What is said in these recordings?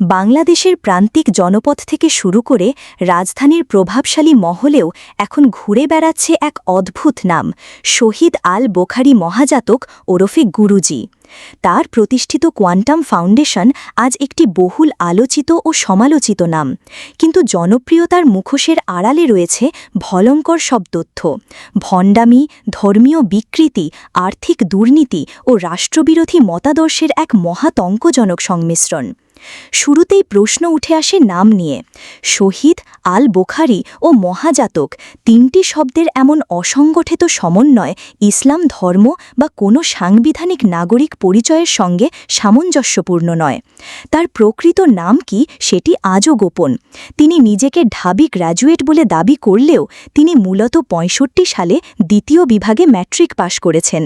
বাংলাদেশের প্রান্তিক জনপদ থেকে শুরু করে রাজধানীর প্রভাবশালী মহলেও এখন ঘুরে বেড়াচ্ছে এক অদ্ভুত নাম, শহীদ আল বোখারি মহাজাতক ওরফে গুরুজি। তার প্রতিষ্ঠিত কোয়ান্টাম ফাউন্ডেশন আজ একটি বহুল আলোচিত ও সমালোচিত নাম, কিন্তু জনপ্রিয়তার মুখোশের আড়ালে রয়েছে ভলঙ্কর সব তথ্য, ভণ্ডামি, ধর্মীয় বিকৃতি, আর্থিক দুর্নীতি ও রাষ্ট্রবিরোধী মতাদর্শের এক মহাতঙ্কজনক সংমিশ্রণ। শুরুতেই প্রশ্ন উঠে আসে নাম নিয়ে। শহীদ আল বোখারি ও মহাজাতক তিনটি শব্দের এমন অসংগঠিত সমন্বয় ইসলাম ধর্ম বা কোনো সাংবিধানিক নাগরিক পরিচয়ের সঙ্গে সামঞ্জস্যপূর্ণ নয়। তার প্রকৃত নাম কি সেটি আজও গোপন। তিনি নিজেকে ঢাবি গ্র্যাজুয়েট বলে দাবি করলেও তিনি মূলত পঁয়ষট্টি সালে দ্বিতীয় বিভাগে ম্যাট্রিক পাশ করেছেন।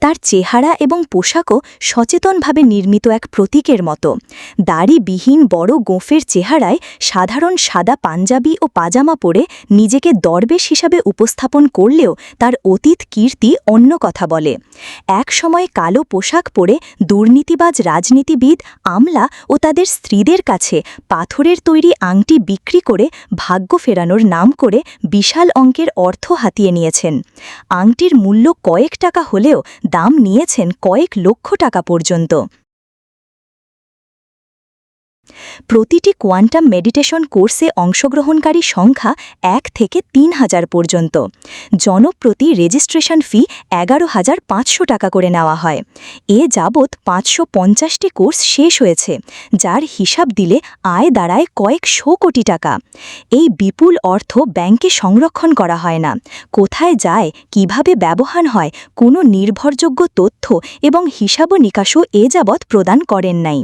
তার চেহারা এবং পোশাকও সচেতনভাবে নির্মিত এক প্রতীকের মতো। দাড়িবিহীন বড় গোঁফের চেহারায় সাধারণ সাদা পাঞ্জাবি ও পাজামা পরে নিজেকে দরবেশ হিসাবে উপস্থাপন করলেও তার অতীত কীর্তি অন্য কথা বলে। এক সময় কালো পোশাক পরে দুর্নীতিবাজ রাজনীতিবিদ আমলা ও তাদের স্ত্রীদের কাছে পাথরের তৈরি আংটি বিক্রি করে ভাগ্য ফেরানোর নাম করে বিশাল অঙ্কের অর্থ হাতিয়ে নিয়েছেন। আংটির মূল্য কয়েক টাকা হলেও দাম নিয়েছেন কয়েক লক্ষ টাকা পর্যন্ত। প্রতিটি কোয়ান্টাম মেডিটেশন কোর্সে অংশগ্রহণকারী সংখ্যা এক থেকে তিন হাজার পর্যন্ত। জনপ্রতি রেজিস্ট্রেশন ফি এগারো হাজার পাঁচশো টাকা করে নেওয়া হয়। এ যাবৎ পাঁচশো পঞ্চাশটি কোর্স শেষ হয়েছে, যার হিসাব দিলে আয় দাঁড়ায় কয়েকশো কোটি টাকা। এই বিপুল অর্থ ব্যাংকে সংরক্ষণ করা হয় না। কোথায় যায়, কীভাবে ব্যবহার হয়, কোনো নির্ভরযোগ্য তথ্য এবং হিসাব নিকাশও এ যাবৎ প্রদান করেন নাই।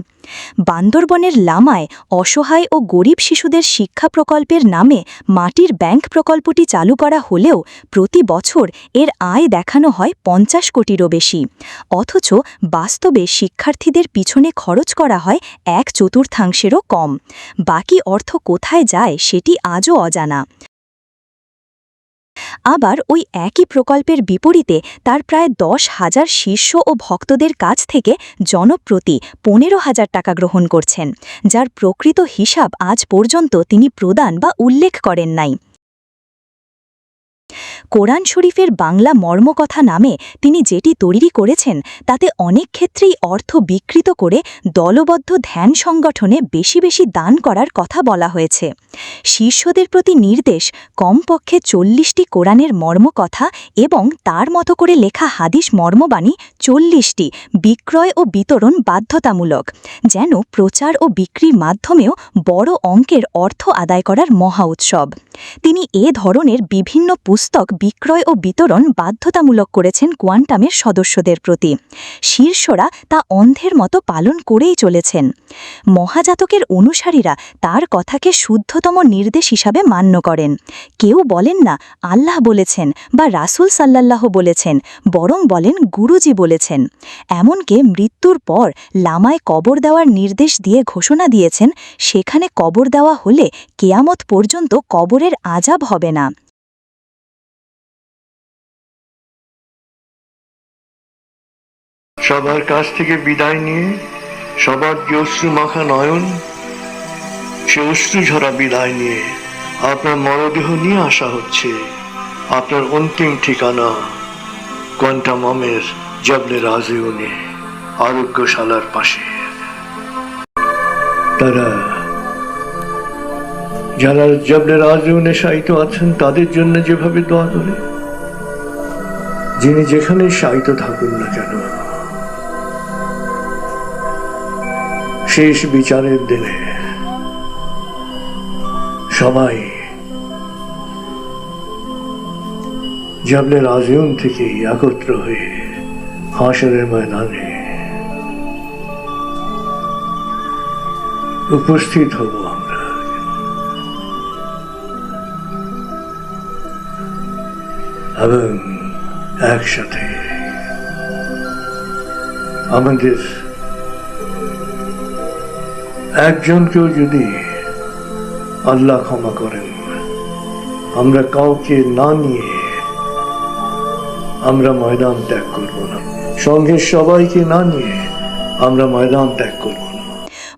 বান্দরবনের লামায় অসহায় ও গরিব শিশুদের শিক্ষা প্রকল্পের নামে মাটির ব্যাংক প্রকল্পটি চালু করা হলেও প্রতি বছর এর আয় দেখানো হয় পঞ্চাশ কোটিরও বেশি। অথচ বাস্তবে শিক্ষার্থীদের পিছনে খরচ করা হয় এক চতুর্থাংশেরও কম। বাকি অর্থ কোথায় যায় সেটি আজও অজানা। আবার ওই একই প্রকল্পের বিপরীতে তার প্রায় দশ হাজার শীর্ষ ও ভক্তদের কাছ থেকে জনপ্রতি পনেরো হাজার টাকা গ্রহণ করছেন, যার প্রকৃত হিসাব আজ পর্যন্ত তিনি প্রদান বা উল্লেখ করেন নাই। কোরআন শরীফের বাংলা মর্মকথা নামে তিনি যেটি তৈরি করেছেন, তাতে অনেক ক্ষেত্রেই অর্থ বিকৃত করে দলবদ্ধ ধ্যান সংগঠনে বেশি বেশি দান করার কথা বলা হয়েছে। শীর্ষদের প্রতি নির্দেশ, কমপক্ষে চল্লিশটি কোরআনের মর্মকথা এবং তার মতো করে লেখা হাদিস মর্মবাণী চল্লিশটি বিক্রয় ও বিতরণ বাধ্যতামূলক, যেন প্রচার ও বিক্রির মাধ্যমেও বড় অঙ্কের অর্থ আদায় করার মহা উৎসব। তিনি এ ধরনের বিভিন্ন পুস্তক বিক্রয় ও বিতরণ বাধ্যতামূলক করেছেন কোয়ান্টামের সদস্যদের প্রতি। শীর্ষরা তা অন্ধের মতো পালন করেই চলেছেন। মহাজাতকের অনুসারীরা তার কথাকে শুদ্ধতম নির্দেশ হিসাবে মান্য করেন। কেউ বলেন না, আল্লাহ বলেছেন বা রাসুল সাল্লাল্লাহ বলেছেন, বরং বলেন গুরুজি বলেছেন। এমনকি মৃত্যুর পর লামায় কবর দেওয়ার নির্দেশ দিয়ে ঘোষণা দিয়েছেন, সেখানে কবর দেওয়া হলে কেয়ামত পর্যন্ত কবরের আজাব হবে না। সবার কাছ থেকে বিদায় নিয়ে সবার যে অশ্রু মাখা নয়ন, সে অশ্রু ঝরা বিদায় নিয়ে আপনার মরদেহ নিয়ে আসা হচ্ছে। আপনার অন্তিম ঠিকানা কোয়ান্টামমের জবলে রাজিউনে আরোগ্যশালার পাশে। তারা যারা জবলে রাজিউনে শায়িত আছেন, তাদের জন্য যেভাবে দোয়া করে, যিনি যেখানে শায়িত থাকুন না কেন শেষ বিচারের দিনে সবাই জাবলে রাজিউন থেকে একত্র হয়ে হাসরের ময়দানে উপস্থিত হব আমরা। এবং একসাথে আমাদের একজনকেও যদি আল্লাহ ক্ষমা করেন, আমরা কাউকে না নিয়ে আমরা ময়দান ত্যাগ করব না। সঙ্গে সবাইকে না নিয়ে আমরা ময়দান ত্যাগ করব।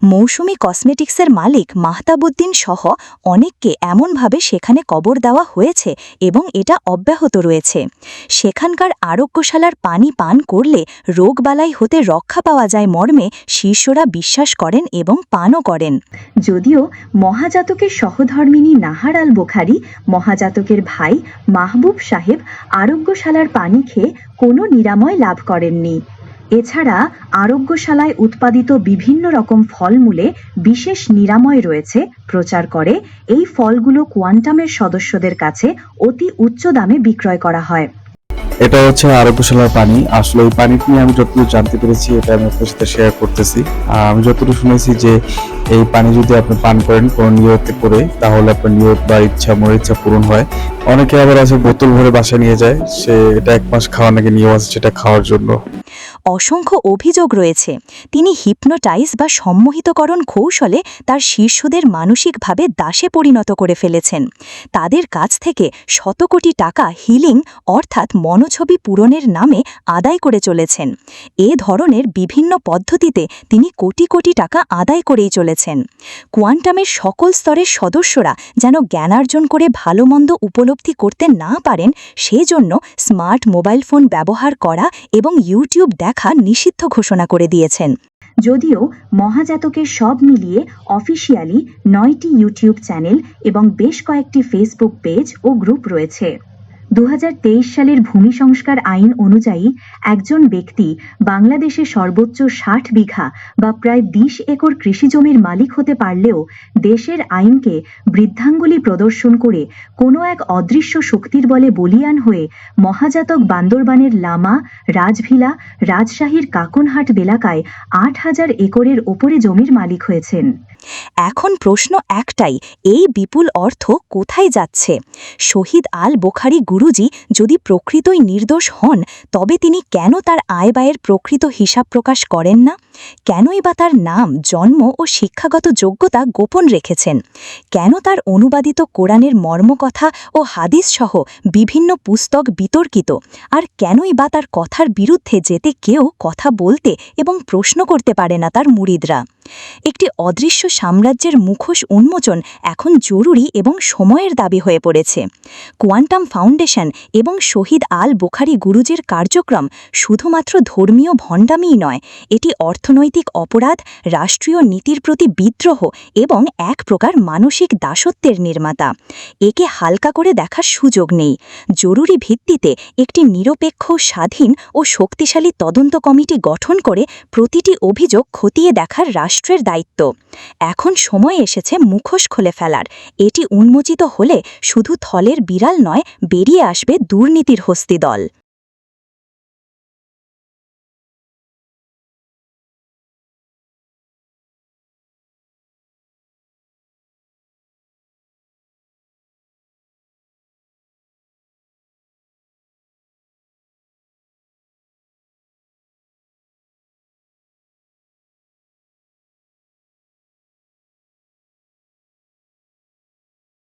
মৌসুমি কসমেটিক্সের মালিক মাহতাবুদ্দিন সহ অনেককে এমনভাবে সেখানে কবর দেওয়া হয়েছে এবং এটা অব্যাহত রয়েছে। সেখানকার আরোগ্যশালার পানি পান করলে রোগবালাই হতে রক্ষা পাওয়া যায় মর্মে শিষ্যরা বিশ্বাস করেন এবং পানও করেন। যদিও মহাজাতকের সহধর্মিনী নাহার আল বোখারি, মহাজাতকের ভাই মাহবুব সাহেব আরোগ্যশালার পানি খেয়ে কোনো নিরাময় লাভ করেননি। এছাড়া আরোগ্যশালায় উৎপাদিত বিভিন্ন রকম ফলমূলে বিশেষ নিরাময় রয়েছে, প্রচার করে। এই ফলগুলো কোয়ান্টামের সদস্যদের কাছে অতি উচ্চ দামে বিক্রয় করা হয়। এটা হচ্ছে আরোগ্যশালার পানি। আসলে এই পানিটি নিয়ে আমি যতটুকু জানতে পেরেছি, এটা আমি আপনার সাথে শেয়ার করতেছি। আমি যতটুকু শুনেছি যে এই পানি যদি আপনি পান করেন কোনো নিয়তে করে, তাহলে আপনার নিয়ত বা ইচ্ছা, মনের ইচ্ছা পূরণ হয়। অনেকে আবার আছে, বোতল ভরে বাসায় নিয়ে যায়। সে এটা এক মাস খাওয়ার নাকি নিয়ম আছে, সেটা খাওয়ার জন্য। অসংখ্য অভিযোগ রয়েছে। তিনি হিপনোটাইজ বা সম্মোহিতকরণ কৌশলে তার শীর্ষদের মানসিকভাবে দাসে পরিণত করে ফেলেছেন। তাদের কাছ থেকে শত কোটি টাকা হিলিং অর্থাৎ মনোছবি পূরণের নামে আদায় করে চলেছেন। এ ধরনের বিভিন্ন পদ্ধতিতে তিনি কোটি কোটি টাকা আদায় করেই চলেছেন। কোয়ান্টামের সকল স্তরের সদস্যরা যেন জ্ঞানার্জন করে ভালো মন্দ উপলব্ধি করতে না পারেন, সেজন্য স্মার্ট মোবাইল ফোন ব্যবহার করা এবং ইউটিউব দেখা নিষিদ্ধ ঘোষণা করে দিয়েছেন। যদিও মহাজাতকের সব মিলিয়ে অফিসিয়ালি নয়টি ইউটিউব চ্যানেল এবং বেশ কয়েকটি ফেসবুক পেজ ও গ্রুপ রয়েছে। দু হাজার তেইশ সালের ভূমি সংস্কার আইন অনুযায়ী একজন ব্যক্তি বাংলাদেশে সর্বোচ্চ ষাট বিঘা বা প্রায় বিশ একর কৃষি জমির মালিক হতে পারলেও দেশের আইনকে বৃদ্ধাঙ্গুলি প্রদর্শন করে কোনো এক অদৃশ্য শক্তির বলে বলিয়ান হয়ে মহাজাতক বান্দরবানের লামা, রাজভিলা, রাজশাহীর কাকনহাট এলাকায় আট হাজার একরের ওপরে জমির মালিক হয়েছেন। এখন প্রশ্ন একটাই, এই বিপুল অর্থ কোথায় যাচ্ছে? শহীদ আল বোখারি গুরুজি যদি প্রকৃতই নির্দোষ হন, তবে তিনি কেন তার আয় ব্যয়ের প্রকৃত হিসাব প্রকাশ করেন না? কেনই বা তার নাম, জন্ম ও শিক্ষাগত যোগ্যতা গোপন রেখেছেন? কেন তার অনুবাদিত কোরআনের মর্মকথা ও হাদিস সহ বিভিন্ন পুস্তক বিতর্কিত? আর কেনই বা তার কথার বিরুদ্ধে যেতে কেউ কথা বলতে এবং প্রশ্ন করতে পারে না তার মুরিদরা? একটি অদৃশ্য সাম্রাজ্যের মুখোশ উন্মোচন এখন জরুরি এবং সময়ের দাবি হয়ে পড়েছে। কোয়ান্টাম ফাউন্ডেশন এবং শহীদ আল বোখারি গুরুজের কার্যক্রম শুধুমাত্র ধর্মীয় ভণ্ডামিই নয়, এটি অর্থনৈতিক অপরাধ, রাষ্ট্রীয় নীতির প্রতি বিদ্রোহ এবং এক প্রকার মানসিক দাসত্বের নির্মাতা। একে হালকা করে দেখার সুযোগ নেই। জরুরি ভিত্তিতে একটি নিরপেক্ষ, স্বাধীন ও শক্তিশালী তদন্ত কমিটি গঠন করে প্রতিটি অভিযোগ খতিয়ে দেখার রাষ্ট্রের দায়িত্ব। এখন সময় এসেছে মুখোশ খুলে ফেলার। এটি উন্মোচিত হলে শুধু থলের বিড়াল নয়, বেরিয়ে আসবে দুর্নীতির হস্তিদল।